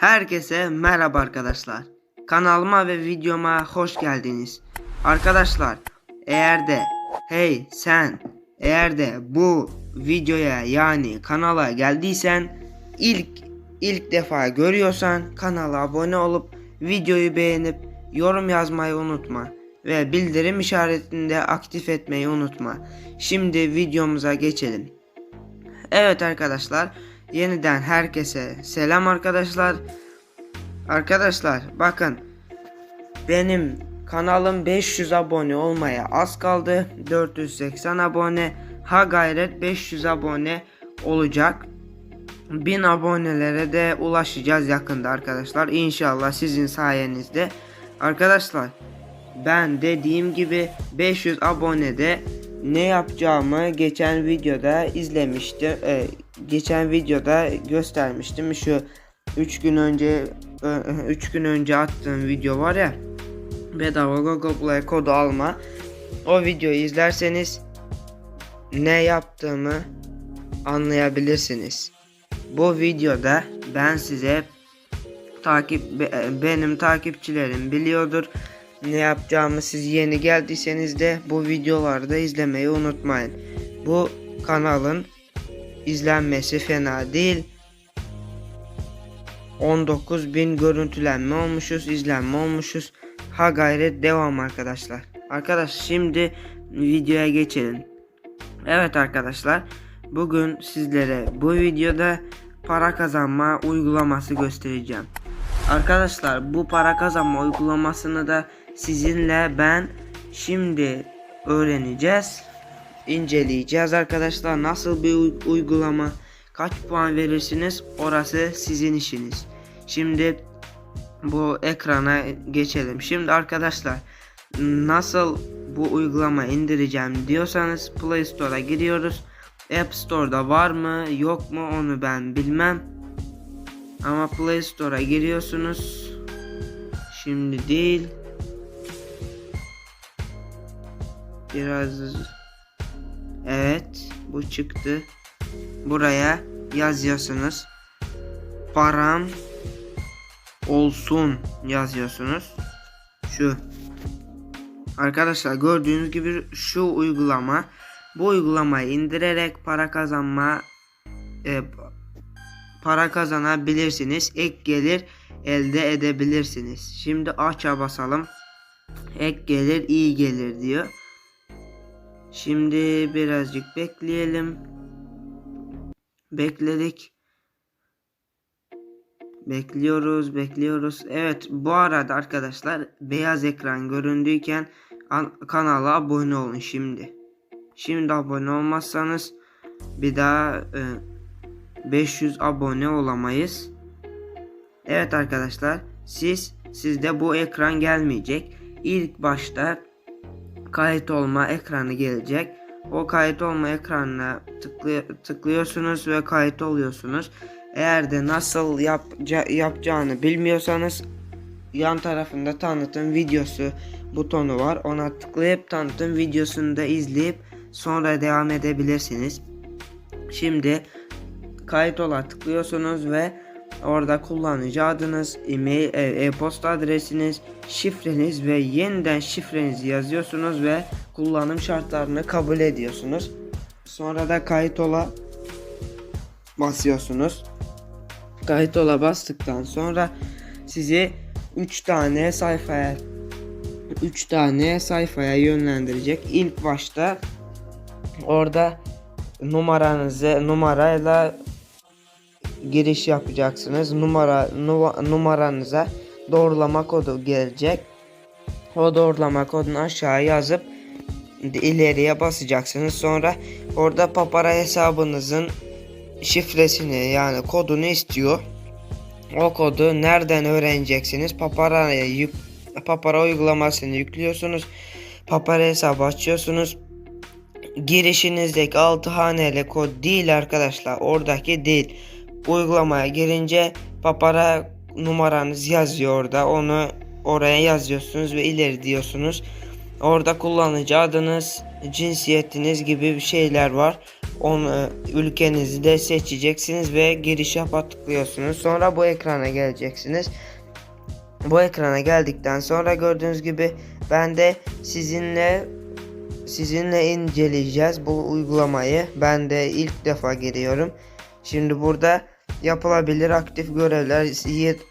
Herkese merhaba arkadaşlar. Kanalıma ve videoma hoş geldiniz. Arkadaşlar eğer de hey sen eğer de bu videoya yani kanala geldiysen ilk ilk defa görüyorsan kanala abone olup videoyu beğenip yorum yazmayı unutma ve bildirim işaretini de aktif etmeyi unutma. Şimdi videomuza geçelim. Evet arkadaşlar yeniden herkese selam arkadaşlar. Arkadaşlar bakın benim kanalım 500 abone olmaya az kaldı. 480 abone ha gayret 500 abone olacak. 1000 abonelere de ulaşacağız yakında arkadaşlar. İnşallah sizin sayenizde. Arkadaşlar ben dediğim gibi 500 abonede ne yapacağımı geçen videoda izlemiştim. Ee, geçen videoda göstermiştim. Şu 3 gün önce 3 gün önce attığım video var ya. Bedava Google Play kodu alma. O videoyu izlerseniz ne yaptığımı anlayabilirsiniz. Bu videoda ben size takip be- benim takipçilerim biliyordur. Ne yapacağımı siz yeni geldiyseniz de bu videolarda izlemeyi unutmayın. Bu kanalın izlenmesi fena değil. 19.000 görüntülenme olmuşuz, izlenme olmuşuz. Ha gayret devam arkadaşlar. Arkadaş şimdi videoya geçelim. Evet arkadaşlar, bugün sizlere bu videoda para kazanma uygulaması göstereceğim. Arkadaşlar bu para kazanma uygulamasını da sizinle ben şimdi öğreneceğiz. İnceleyeceğiz arkadaşlar. Nasıl bir uy- uygulama, kaç puan verirsiniz orası sizin işiniz. Şimdi bu ekrana geçelim. Şimdi arkadaşlar nasıl bu uygulama indireceğim diyorsanız Play Store'a giriyoruz. App Store'da var mı yok mu onu ben bilmem. Ama Play Store'a giriyorsunuz. Şimdi değil. Biraz Evet, bu çıktı. Buraya yazıyorsunuz. Param olsun yazıyorsunuz. Şu. Arkadaşlar gördüğünüz gibi şu uygulama bu uygulamayı indirerek para kazanma e, para kazanabilirsiniz. Ek gelir elde edebilirsiniz. Şimdi aç'a basalım. Ek gelir iyi gelir diyor. Şimdi birazcık bekleyelim. Bekledik. Bekliyoruz, bekliyoruz. Evet, bu arada arkadaşlar beyaz ekran göründüyken an- kanala abone olun şimdi. Şimdi abone olmazsanız bir daha e, 500 abone olamayız. Evet arkadaşlar, siz sizde bu ekran gelmeyecek. İlk başta kayıt olma ekranı gelecek. O kayıt olma ekranına tıklay- tıklıyorsunuz ve kayıt oluyorsunuz. Eğer de nasıl yapca- yapacağını bilmiyorsanız yan tarafında tanıtım videosu butonu var. Ona tıklayıp tanıtım videosunu da izleyip sonra devam edebilirsiniz. Şimdi kayıt ola tıklıyorsunuz ve orada kullanıcı adınız, e-mail, e- e-posta adresiniz, şifreniz ve yeniden şifrenizi yazıyorsunuz ve kullanım şartlarını kabul ediyorsunuz. Sonra da kayıt ola basıyorsunuz. Kayıt ola bastıktan sonra sizi 3 tane sayfaya 3 tane sayfaya yönlendirecek. İlk başta orada numaranızı numarayla giriş yapacaksınız. Numara numaranıza doğrulama kodu gelecek. O doğrulama kodunu aşağı yazıp ileriye basacaksınız. Sonra orada papara hesabınızın şifresini yani kodunu istiyor. O kodu nereden öğreneceksiniz? Papara'ya yük Papara uygulamasını yüklüyorsunuz. Papara hesabı açıyorsunuz. Girişinizdeki 6 haneli kod değil arkadaşlar. Oradaki değil. Uygulamaya girince Papara numaranız yazıyor orada. Onu oraya yazıyorsunuz ve ileri diyorsunuz. Orada kullanıcı adınız, cinsiyetiniz gibi bir şeyler var. onu ülkenizi de seçeceksiniz ve giriş yapa tıklıyorsunuz. Sonra bu ekrana geleceksiniz. Bu ekrana geldikten sonra gördüğünüz gibi ben de sizinle sizinle inceleyeceğiz bu uygulamayı. Ben de ilk defa giriyorum. Şimdi burada yapılabilir aktif görevler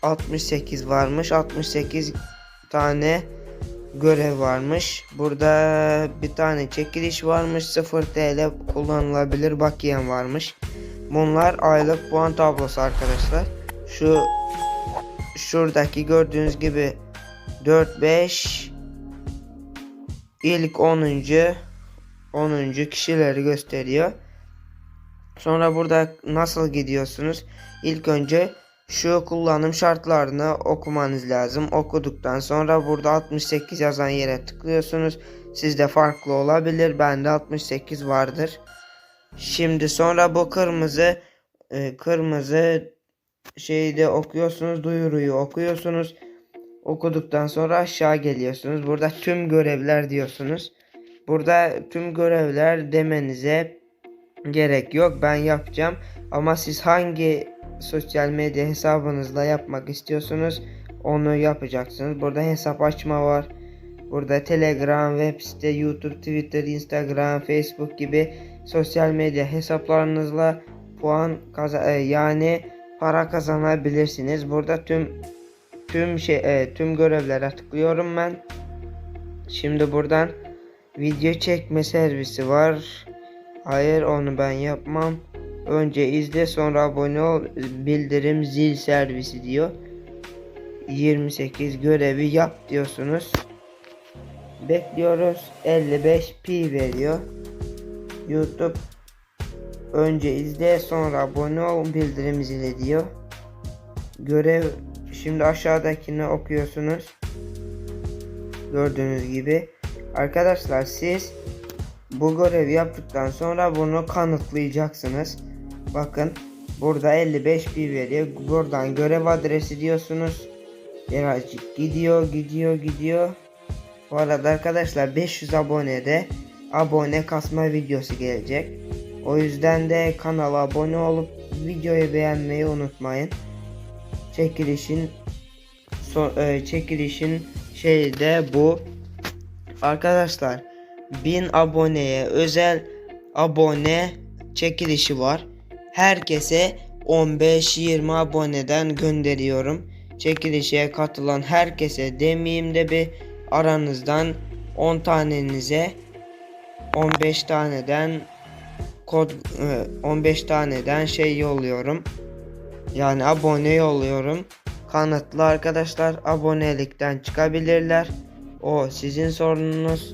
68 varmış. 68 tane görev varmış. Burada bir tane çekiliş varmış. 0 TL kullanılabilir bakiyem varmış. Bunlar aylık puan tablosu arkadaşlar. Şu şuradaki gördüğünüz gibi 4 5 ilk 10. 10. kişileri gösteriyor. Sonra burada nasıl gidiyorsunuz? İlk önce şu kullanım şartlarını okumanız lazım. Okuduktan sonra burada 68 yazan yere tıklıyorsunuz. Sizde farklı olabilir. Bende 68 vardır. Şimdi sonra bu kırmızı e, kırmızı şeyde okuyorsunuz. Duyuruyu okuyorsunuz. Okuduktan sonra aşağı geliyorsunuz. Burada tüm görevler diyorsunuz. Burada tüm görevler demenize gerek yok. Ben yapacağım. Ama siz hangi sosyal medya hesabınızla yapmak istiyorsunuz onu yapacaksınız. Burada hesap açma var. Burada Telegram, web site, YouTube, Twitter, Instagram, Facebook gibi sosyal medya hesaplarınızla puan kaza e, yani para kazanabilirsiniz. Burada tüm tüm şey e, tüm görevlere tıklıyorum ben. Şimdi buradan video çekme servisi var. Hayır onu ben yapmam. Önce izle sonra abone ol bildirim zil servisi diyor. 28 görevi yap diyorsunuz. Bekliyoruz. 55 pi veriyor. YouTube önce izle sonra abone ol bildirim zili diyor. Görev şimdi aşağıdakini okuyorsunuz. Gördüğünüz gibi. Arkadaşlar siz bu görevi yaptıktan sonra bunu kanıtlayacaksınız. Bakın burada 55 pi veriyor. Buradan görev adresi diyorsunuz. Birazcık gidiyor gidiyor gidiyor. Bu arada arkadaşlar 500 abonede abone kasma videosu gelecek. O yüzden de kanala abone olup videoyu beğenmeyi unutmayın. Çekilişin so, e, çekilişin şeyi de bu. Arkadaşlar 1000 aboneye özel abone çekilişi var. Herkese 15-20 aboneden gönderiyorum. Çekilişe katılan herkese demeyeyim de bir aranızdan 10 tanenize 15 taneden kod 15 taneden şey yolluyorum. Yani abone yolluyorum. Kanıtlı arkadaşlar abonelikten çıkabilirler. O sizin sorununuz.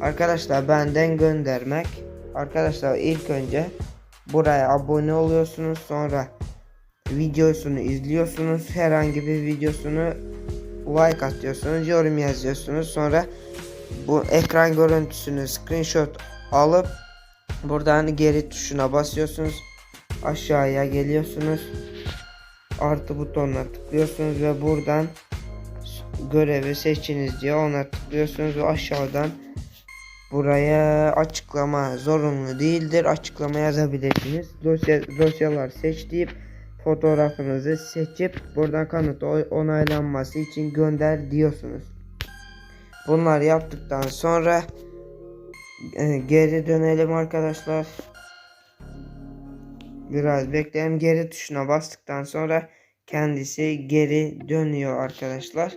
Arkadaşlar benden göndermek. Arkadaşlar ilk önce buraya abone oluyorsunuz. Sonra videosunu izliyorsunuz. Herhangi bir videosunu like atıyorsunuz. Yorum yazıyorsunuz. Sonra bu ekran görüntüsünü screenshot alıp buradan geri tuşuna basıyorsunuz. Aşağıya geliyorsunuz. Artı butonuna tıklıyorsunuz ve buradan görevi seçiniz diye ona tıklıyorsunuz ve aşağıdan buraya açıklama zorunlu değildir. Açıklama yazabilirsiniz. Dosya, dosyalar seç deyip fotoğrafınızı seçip buradan kanıt onaylanması için gönder diyorsunuz. Bunları yaptıktan sonra e, geri dönelim arkadaşlar. Biraz bekleyelim. Geri tuşuna bastıktan sonra kendisi geri dönüyor arkadaşlar.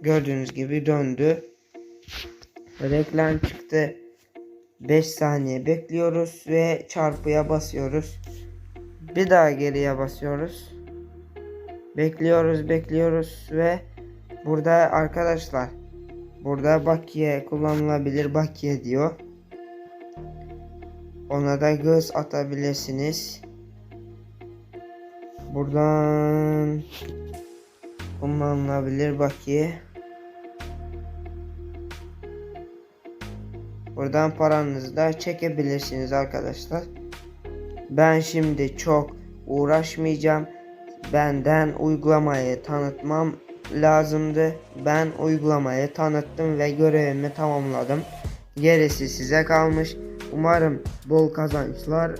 Gördüğünüz gibi döndü. Reklam çıktı. 5 saniye bekliyoruz ve çarpıya basıyoruz. Bir daha geriye basıyoruz. Bekliyoruz, bekliyoruz ve burada arkadaşlar burada bakiye kullanılabilir bakiye diyor. Ona da göz atabilirsiniz. Buradan kullanılabilir bakiye. Buradan paranızı da çekebilirsiniz arkadaşlar. Ben şimdi çok uğraşmayacağım. Benden uygulamayı tanıtmam lazımdı. Ben uygulamayı tanıttım ve görevimi tamamladım. Gerisi size kalmış. Umarım bol kazançlar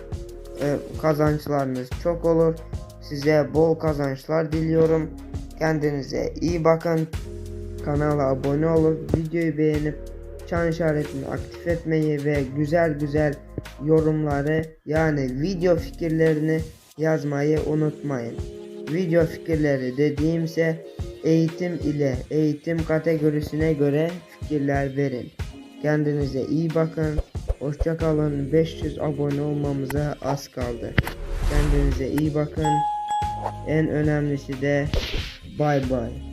e, kazançlarınız çok olur. Size bol kazançlar diliyorum. Kendinize iyi bakın. Kanala abone olup videoyu beğenip çan işaretini aktif etmeyi ve güzel güzel yorumları yani video fikirlerini yazmayı unutmayın. Video fikirleri dediğimse eğitim ile eğitim kategorisine göre fikirler verin. Kendinize iyi bakın. Hoşça kalın. 500 abone olmamıza az kaldı. Kendinize iyi bakın. En önemlisi de bay bay.